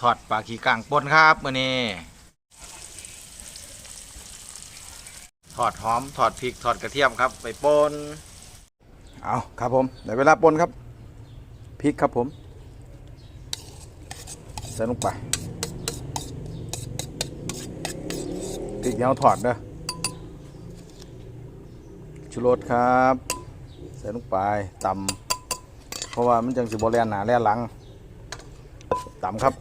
ทอดปลาขี้กางปนครับมื้อนี้ทอดหอมทอดพริกทอดกระเทียมครับ ไปปนเอาครับผมเดี๋ยวเวลาปนครับพริกครับผมใส่ลงไปพริกเดี๋ยวเอาถอดเด้อชูรสครับ ใส่ลงไปตำเพราะว่ามันจังสิบแลนหนาแล่นหลัง ตำครับ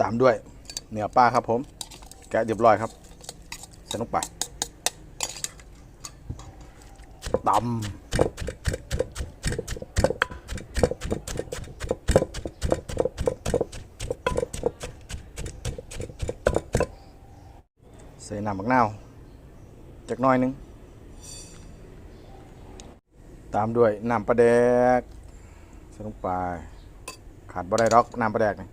ตามด้วยเนื้อปลาครับผม แกะเรียบร้อยครับใส่ลงไปตำใส่น้ำบักนาว จากน้อยหนึง ตามด้วยน้ำปลาแดกใส่ลงไปขาดบ่ได้ดอกน้ำปลาแดกนี่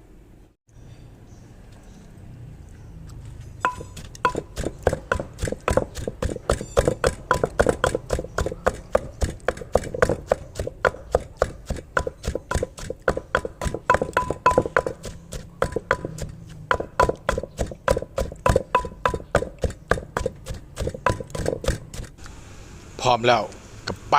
พร้อมแล้วกับไป